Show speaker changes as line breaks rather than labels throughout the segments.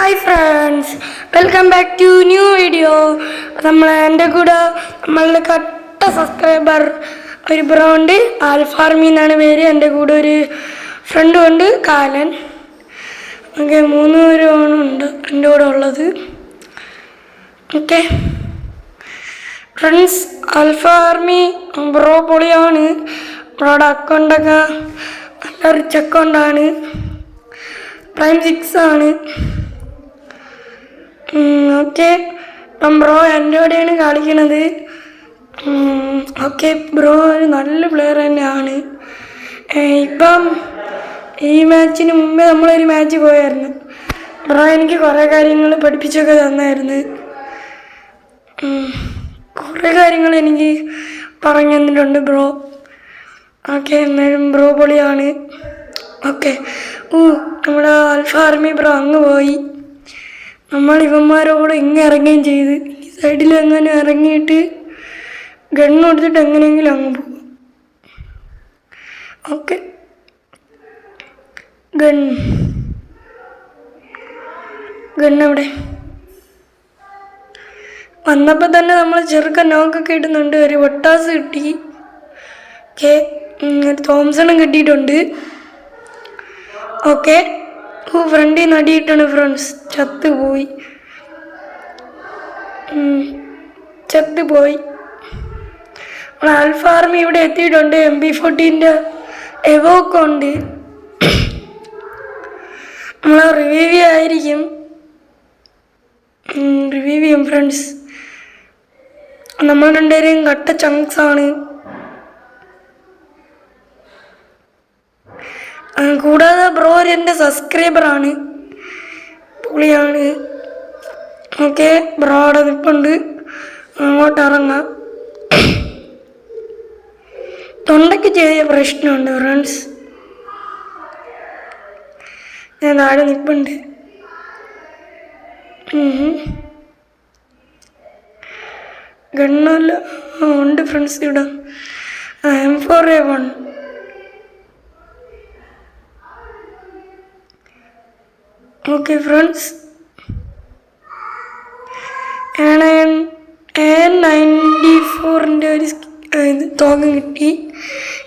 Hi friends welcome back to new video നമ്മൾ എന്റെ കൂടെ നമ്മളുടെ കട്ട സബ്സ്ക്രൈബർ ഒരു ബ്രോ ഉണ്ട് ആൽഫാർമി എന്നാണ് പേര്. എന്റെ കൂടെ ഒരു ഫ്രണ്ടും ഉണ്ട് കാലൻ. ഓക്കെ മൂന്ന് പേരും ഉണ്ട് എന്റെ കൂടെ ഉള്ളത്. ഓക്കെ. ഫ്രണ്ട്സ് ആൽഫാർമി ബ്രോ പൊളിയാണ്. ബ്രോയുടെ അക്കൗണ്ടൊക്കെ നല്ല റിച്ച് അക്കൗണ്ടാണ് പ്രൈം സിക്സ് ആണ്. ഓക്കെ ബ്രോ എന്റെ കൂടെയാണ് കളിക്കണത്. ഓക്കെ ബ്രോ ഒരു നല്ല പ്ലെയർ തന്നെയാണ്. ഇപ്പം ഈ മാച്ചിന് മുമ്പേ നമ്മളൊരു മാച്ച് പോയായിരുന്നു. ബ്രോ എനിക്ക് കുറേ കാര്യങ്ങൾ പഠിപ്പിച്ചൊക്കെ തന്നായിരുന്നു. കുറേ കാര്യങ്ങൾ എനിക്ക് പറഞ്ഞു തന്നിട്ടുണ്ട് ബ്രോ. ഓക്കെ എന്നാലും ബ്രോ പൊളിയാണ്. ഓക്കെ ഓ നമ്മുടെ അൽഫാർമി ബ്രോ അങ്ങ് പോയി. നമ്മൾ ഇവന്മാരോട് ഇങ്ങ് ഇറങ്ങുകയും ചെയ്ത്. ഈ സൈഡിൽ അങ്ങനെ ഇറങ്ങിയിട്ട് ഗണ്ണ് കൊടുത്തിട്ട് എങ്ങനെയെങ്കിലും അങ്ങ് പോകും ഓക്കെ. ഗൺ. ഗണ്ണെവിടെ വന്നപ്പോൾ തന്നെ നമ്മൾ ചെറുക്കൻ നോക്കൊക്കെ ഇടുന്നുണ്ട്. ഒരു വട്ടാസ് കിട്ടി. ഓക്കെ തോംസണും കിട്ടിയിട്ടുണ്ട്. ഓക്കെ. ഓ ഫ്രണ്ടിൽ നിന്ന് അടിയിട്ടാണ് ഫ്രണ്ട്സ് ചത്ത് പോയി. ഉം, ചത്ത് പോയി. നമ്മൾ ആൽഫ ഇവിടെ എത്തിയിട്ടുണ്ട് എം ബി ഫോർട്ടീന്റെ എവോക്കുണ്ട് നമ്മൾ റിവ്യൂ ആയിരിക്കും. റിവ്യൂ ചെയ്യും ഫ്രണ്ട്സ് നമ്മൾ രണ്ടുപേരും കട്ട ചങ്ക്സ് കൂടാതെ ബ്രോ എന്റെ സബ്സ്ക്രൈബറാണ് പുളിയാണ് ഓക്കെ ബ്രോ അവിടെ നിൽപ്പുണ്ട് അങ്ങോട്ട് ഇറങ്ങാം. തൊണ്ടയ്ക്ക് ചെറിയ പ്രശ്നമുണ്ട് ഫ്രണ്ട്സ് ഞാൻ താഴെ നിൽപ്പുണ്ട് ഗണ്ണല്ല ഉണ്ട് ഫ്രണ്ട്സ് ഇവിടെ. M four A one okay friends N ninety ഫോറിന്റെ ഒരു ഇത് തോക്കം കിട്ടി.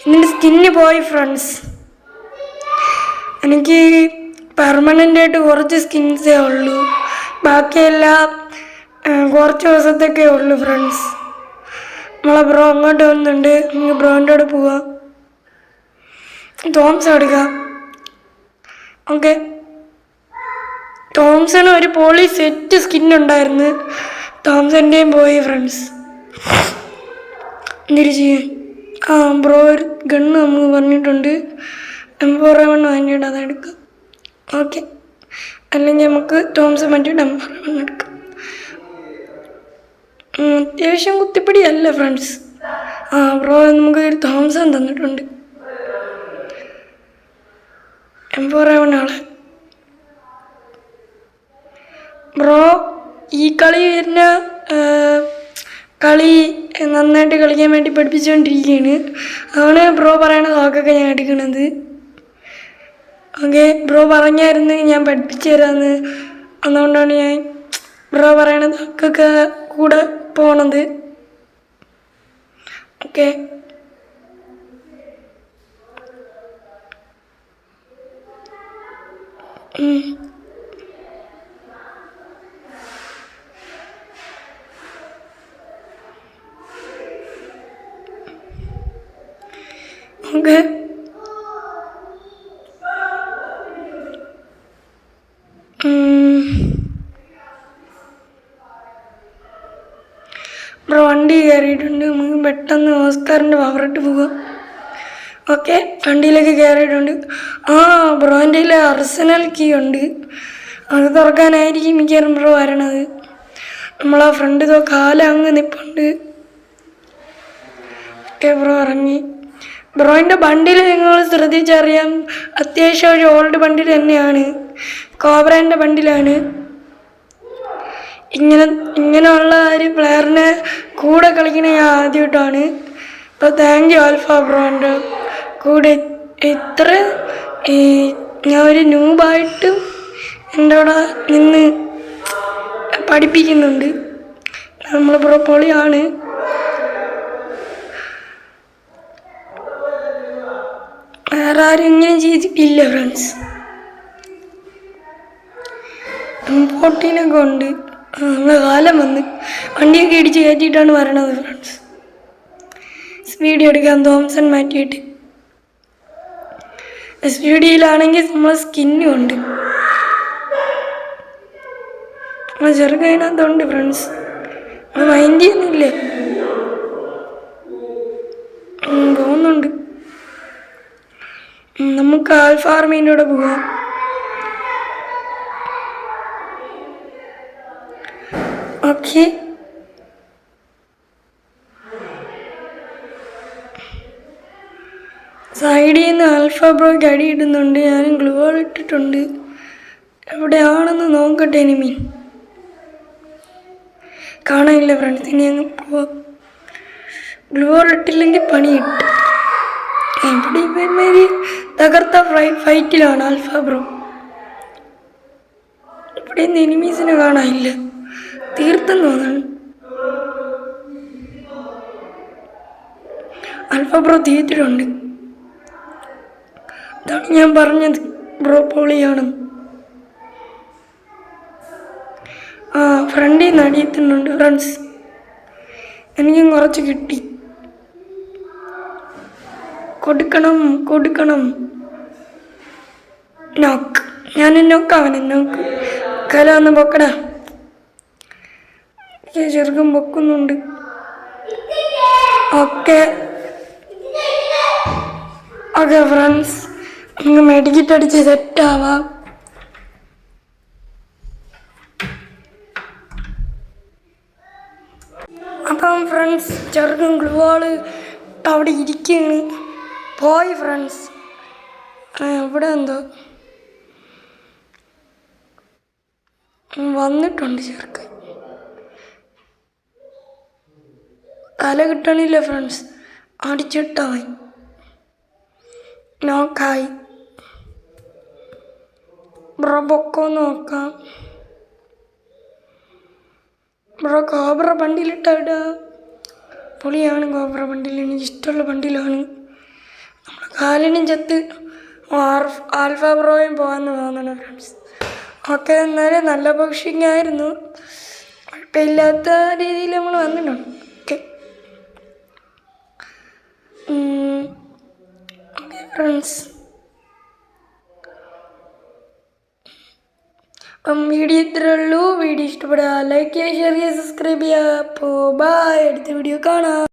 ഇതിന്റെ സ്കിന്ന് പോയി ഫ്രണ്ട്സ് എനിക്ക് പെർമനന്റ് ആയിട്ട് കുറച്ച് സ്കിൻസേ ഉള്ളൂ. ബാക്കിയെല്ലാം കുറച്ച് ദിവസത്തേക്കേ ഉള്ളൂ ഫ്രണ്ട്സ് നമ്മളെ ബ്രോ അങ്ങോട്ട് വന്നിട്ടുണ്ട്. നമുക്ക് ബ്രോന്റെ അവിടെ പോവാം. തോംസ് എടുക്കാം ഓക്കെ തോംസൺ ഒരു പോളി സെറ്റ് സ്കിൻ ഉണ്ടായിരുന്നു തോംസന്റെയും പോയി ഫ്രണ്ട്സ് ചെയ്യാൻ? ആ ബ്രോ ഒരു ഗണ്ണ് നമുക്ക് പറഞ്ഞിട്ടുണ്ട് എം ഫോർ എവൺ വാങ്ങിയിട്ട് അതെടുക്കാം ഓക്കെ അല്ലെങ്കിൽ നമുക്ക് തോംസൺ പറ്റിയിട്ട് എം ഫോർ എവൺ എടുക്കാം. അത്യാവശ്യം അത്യാവശ്യം കുത്തിപ്പിടിയല്ല ഫ്രണ്ട്സ് ആ ബ്രോ നമുക്ക് ഒരു തോംസൺ തന്നിട്ടുണ്ട്. എം ഫോർ എവൺ ആളെ ബ്രോ ഈ കളി വരുന്ന കളി നന്നായിട്ട് കളിക്കാൻ വേണ്ടി പഠിപ്പിച്ചുകൊണ്ടിരിക്കുകയാണ് അതാണ് ബ്രോ പറയണ വാക്കൊക്കെ ഞാൻ എടുക്കണത് ഓക്കെ ബ്രോ പറഞ്ഞായിരുന്നു ഞാൻ പഠിപ്പിച്ചു തരാമെന്ന് അതുകൊണ്ടാണ് ഞാൻ ബ്രോ പറയണ വാക്കൊക്കെ കൂടെ പോണത്. ഓക്കെ. ഓക്കെ ബ്രോ വണ്ടി കയറിയിട്ടുണ്ട് നമുക്ക് പെട്ടെന്ന് ഓസ്കാറിന്റെ പവറിട്ട് പോകാം ഓക്കെ വണ്ടിയിലേക്ക് കയറിയിട്ടുണ്ട് ആ ബ്രോന്റെ അർസനൽ കീ ഉണ്ട്. അത് തുറക്കാനായിരിക്കും മിക്കവാറും ബ്രോ വരണത്. നമ്മളാ ഫ്രണ്ട് കാലം അങ്ങ് നിൽപ്പുണ്ട് ഓക്കെ ബ്രോ ഇറങ്ങി. ബ്രോയിന്റെ ബണ്ടിൽ നിങ്ങൾ ശ്രദ്ധിച്ചറിയാം അത്യാവശ്യം ഒരു ഓൾഡ് ബണ്ടിൽ തന്നെയാണ്. കോബ്രേന്റെ ബണ്ടിലാണ്. ഇങ്ങനെ ഇങ്ങനെയുള്ള ഒരു പ്ലെയറിനെ കൂടെ കളിക്കണ ഞാൻ ആദ്യമായിട്ടാണ്. അപ്പോൾ താങ്ക് യു ആൽഫ ബ്രോന്റെ കൂടെ ഇത്ര ഈ ഞാൻ ഒരു ന്യൂബായിട്ടും എന്റെ അവിടെ നിന്ന് പഠിപ്പിക്കുന്നുണ്ട്. നമ്മൾ പൊളിയാണ്. വേറെ ആരും ഇങ്ങനെ ചെയ്തിട്ടില്ല ഫ്രണ്ട്സ് ഫോർട്ടീനൊക്കെ ഉണ്ട്. നമ്മളെ കാലം വന്ന് വണ്ടിയൊക്കെ ഇടിച്ച് കയറ്റിയിട്ടാണ് വരണത് ഫ്രണ്ട്സ് വീഡിയോ എടുക്കാൻ തോംസൺ മാറ്റിയിട്ട്. എസ് വീഡിയോയിലാണെങ്കിൽ നമ്മളെ സ്കിന്നും ഉണ്ട്. ആ ചെറുക്കതിനകത്തുണ്ട് ഫ്രണ്ട്സ് നമ്മൾ മൈൻഡ് ചെയ്യുന്നില്ലേ? പോകുന്നുണ്ട്. നമുക്ക് ആൽഫാർമീന്റെ കൂടെ പോവാം ഓക്കെ സൈഡിൽ നിന്ന് ആൽഫ ബ്രോയ്ക്ക് അടി ഇടുന്നുണ്ട്. ഞാനും ഗ്ലൂ ഇട്ടിട്ടുണ്ട്. എവിടെയാണെന്ന് നോക്കട്ടെ ഇനി കാണാനില്ല ഫ്രണ്ട്സ് ഇനി അങ്ങ് പോവാം. ഗ്ലൂ ഇട്ടില്ലെങ്കിൽ പണി കിട്ടും. ഇവിടെ ഇവന്മാര്? തകർത്ത ഫ്രൈ ഫൈറ്റിലാണ് ആൽഫ ബ്രോ. ഇവിടെ നിന്ന് എനിമീസിനെ കാണാനില്ല. തീർത്തും തോന്നണം. അൽഫ ബ്രോ തീർത്തിട്ടുണ്ട് അതാണ് ഞാൻ പറഞ്ഞത്. ബ്രോ പോളിയാണ്. ആ ഫ്രണ്ടിൽ നിന്ന് അടിയെത്തുന്നുണ്ട് ഫ്രണ്ട്സ് എനിക്കും കുറച്ച് കിട്ടി. കൊടുക്കണം കൊടുക്കണം. നോക്ക് ഞാൻ നോക്കാം നോക്ക് കല ഒന്ന് പൊക്കടാ. ചെറുക്കം പൊക്കുന്നുണ്ട് ഓക്കെ ഓക്കെ ഫ്രണ്ട്സ് നിങ്ങൾ മെഡിക്കറ്റ് അടിച്ച് സെറ്റാവാം അപ്പം ഫ്രണ്ട്സ് ചെറുക്കൻ ഗ്ലൂവാൾ അവിടെ ഇരിക്കുകയാണ് പോയി ഫ്രണ്ട്സ് ഇവിടെ എന്തോ? വന്നിട്ടുണ്ട് ചെറുക്കൻ. തല കിട്ടണില്ല ഫ്രണ്ട്സ് അടിച്ചിട്ടായി. നോക്കായി. ബ്രോ പൊക്കോ നോക്കാം. ബ്രോ കോബ്ര ബണ്ടിലിട്ടാ പൊളിയാണ് കോബ്ര ബണ്ടിൽ എനിക്ക് ഇഷ്ടമുള്ള ബണ്ടിലാണ് നമ്മുടെ കാലിനും ചത്ത് ആൽഫ ബ്രോയും പോകാമെന്ന് തോന്നണം ഫ്രണ്ട്സ് ഓക്കെ എന്നാലും നല്ല പക്ഷിങ്ങായിരുന്നു കുഴപ്പമില്ലാത്ത രീതിയിൽ നമ്മൾ വന്നിട്ടുണ്ട്. ഫ്രണ്ട്സ് അപ്പം വീഡിയോ ഇത്രേ ഉള്ളൂ. വീഡിയോ ഇഷ്ടപ്പെടുക ലൈക്ക് ചെയ്യുക ഷെയർ ചെയ്യുക സബ്സ്ക്രൈബ് ചെയ്യുക. അപ്പോൾ ബൈ അടുത്ത വീഡിയോ കാണാം.